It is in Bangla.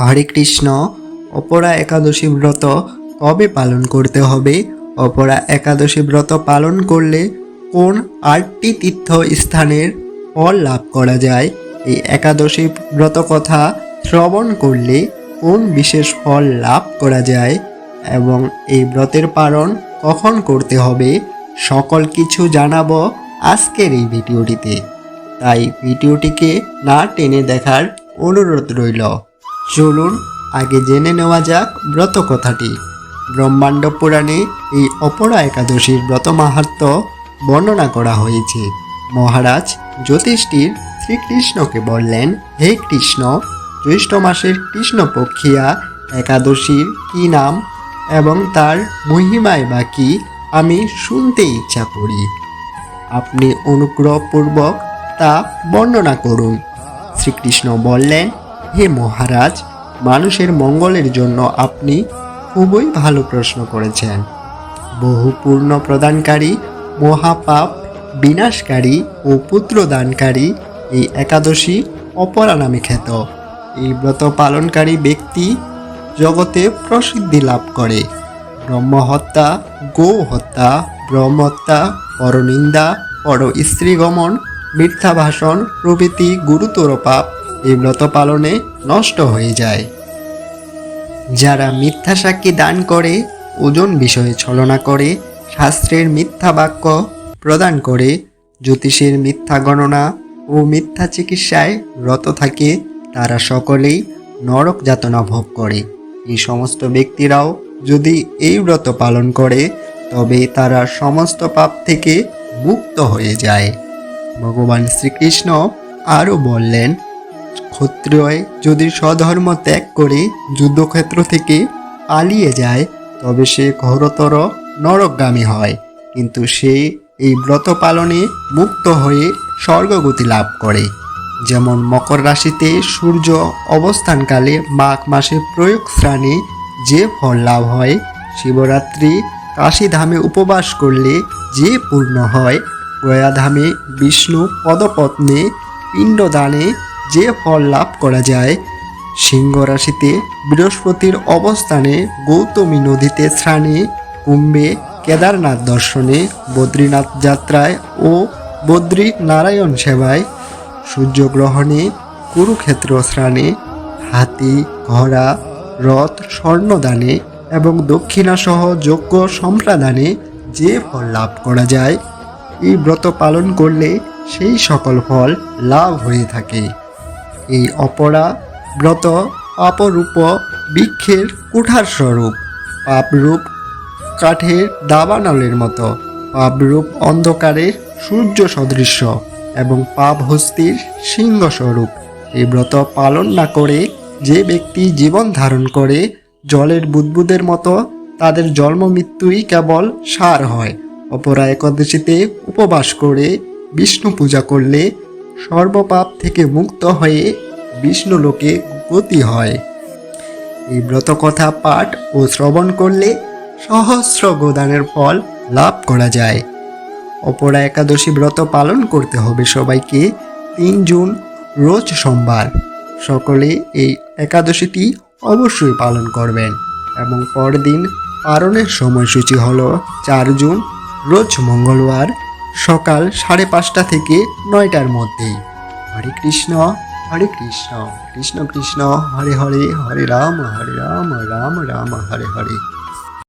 হরে কৃষ্ণ, অপরা একাদশী ব্রত কবে পালন করতে হবে? অপরা একাদশী ব্রত পালন করলে কোন আটটি তীর্থ স্থানের ফল লাভ করা যায়? এই একাদশী ব্রত কথা শ্রবণ করলে কোন বিশেষ ফল লাভ করা যায়? এবং এই ব্রতের পালন কখন করতে হবে? সকল কিছু জানাব আজকের এই ভিডিওটিতে। তাই ভিডিওটিকে না টেনে দেখার অনুরোধ রইল। চলুন আগে জেনে নেওয়া যাক ব্রত কথাটি। ব্রহ্মাণ্ড পুরাণে এই অপরা একাদশীর ব্রত মাহাত্ম বর্ণনা করা হয়েছে। মহারাজ জ্যোতিষটির শ্রীকৃষ্ণকে বললেন, হে কৃষ্ণ, জ্যৈষ্ঠ মাসের কৃষ্ণপক্ষিয়া একাদশীর কি নাম এবং তার মহিমায় বা কি আমি শুনতে ইচ্ছা করি। আপনি অনুগ্রহপূর্বক তা বর্ণনা করুন। শ্রীকৃষ্ণ বললেন হে মহারাজ, মানুষের মঙ্গলের জন্য আপনি খুবই ভালো প্রশ্ন করেছেন। বহু পূর্ণ প্রদানকারী, মহাপাপ, বিনাশকারী ও পুত্রদানকারী এই একাদশী অপরা নামে খ্যাত। এই ব্রত পালনকারী ব্যক্তি জগতে প্রসিদ্ধি লাভ করে। ব্রহ্মহত্যা গো হত্যা ব্রহ্মহত্যা, পরনিন্দা পর স্ত্রীগমন মিথ্যা ভাষণ প্রভৃতি গুরুতর পাপ এই ব্রত পালনে নষ্ট হয়ে যায়। যারা মিথ্যা সাক্ষী দান করে, ওজন বিষয়ে ছলনা করে, শাস্ত্রের মিথ্যা বাক্য প্রদান করে, জ্যোতিষের মিথ্যা গণনা ও মিথ্যা চিকিৎসায় রত থাকে, তারা সকলেই নরক যাতনা ভোগ করে। এই সমস্ত ব্যক্তিরাও যদি এই ব্রত পালন করে, তবে তারা সমস্ত পাপ থেকে মুক্ত হয়ে যায়। ভগবান শ্রীকৃষ্ণ আরও বললেন ক্ষত্রিয় যদি স্বধর্ম ত্যাগ করে যুদ্ধক্ষেত্র থেকে পালিয়ে যায়, তবে সে ঘোরতর নরকগামী হয়। কিন্তু সে এই ব্রত পালনে মুক্ত হয়ে স্বর্গগতি লাভ করে। যেমন মকর রাশিতে সূর্য অবস্থানকালে মাঘ মাসে প্রয়োগ স্নানে যে ফল লাভ হয়, শিবরাত্রি কাশীধামে উপবাস করলে যে পূর্ণ হয়, গয়াধামে বিষ্ণু পদপত্নে পিণ্ডদানে যে ফল লাভ করা যায় সিংহ রাশিতে বৃহস্পতির অবস্থানে গৌতমী নদীতে স্নানে, কুম্ভে কেদারনাথ দর্শনে, বদ্রীনাথ যাত্রায় ও বদ্রী নারায়ণ সেবায়, সূর্যগ্রহণে, কুরুক্ষেত্র স্নানে, হাতি, ঘোড়া, রথ, স্বর্ণদানে এবং দক্ষিণাসহ যোগ্য সম্প্রাদানে যে ফল লাভ করা যায়, এই ব্রত পালন করলে সেই সকল ফল লাভ হয়ে থাকে। এই অপরা ব্রত অপরূপ বৃক্ষের কুঠার স্বরূপ পাপরূপ কাঠের দাবানলের মতো, পাপরূপ অন্ধকারের সূর্য সদৃশ্য এবং পাপ হস্তির সিংহ স্বরূপ এই ব্রত পালন না করে যে ব্যক্তি জীবন ধারণ করে, জলের বুদবুদের মতো তাদের জন্ম মৃত্যুই কেবল সার হয়। অপরা একাদশীতে উপবাস করে, বিষ্ণু পূজা করলে সর্বপাপ থেকে মুক্ত হয়ে বিষ্ণু লোকে গতি হয়। এই ব্রত কথা পাঠ ও শ্রবণ করলে সহস্র গোদানের ফল লাভ করা যায়। অপরা একাদশী ব্রত পালন করতে হবে সবাইকে তিন জুন, রোজ সোমবার। সকলে এই একাদশীটি অবশ্যই পালন করবেন এবং পরদিন পালনের সময়সূচি হলো চার জুন, রোজ মঙ্গলবার সকাল সাড়ে পাঁচটা থেকে নয়টার মধ্যে। হরে কৃষ্ণ হরে কৃষ্ণ কৃষ্ণ কৃষ্ণ, হরে হরে হরে রাম হরে রাম রাম রাম, হরে হরে।